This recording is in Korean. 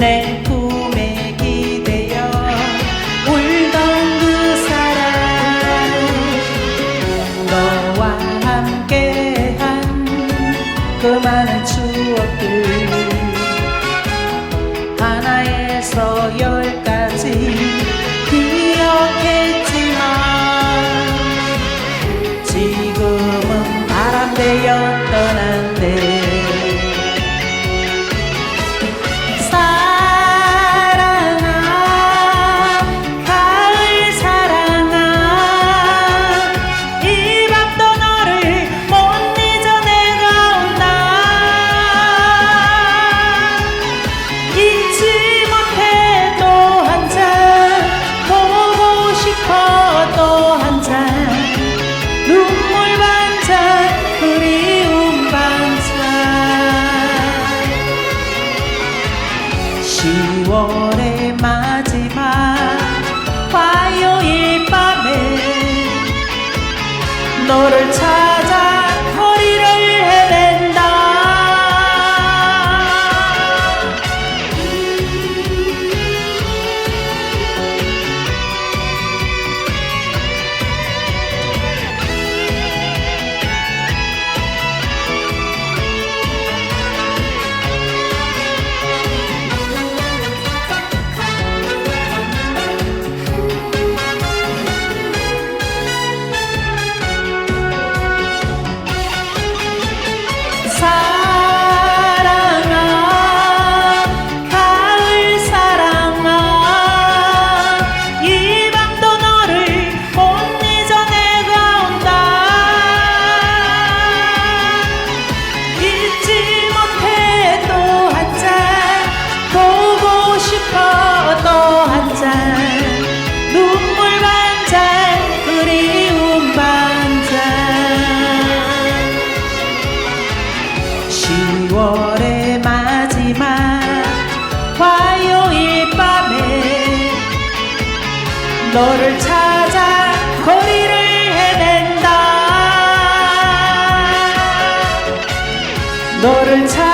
내 꿈에 기대어 울던 그 사람 너와 함께한 그 많은 추억들. 하나에서 열까지 기억했지만 지금은 바람되어 떠난 너를 찾아 10월의 마지막 화요일 밤에 너를 찾아 거리를 헤맨다. 너를 찾아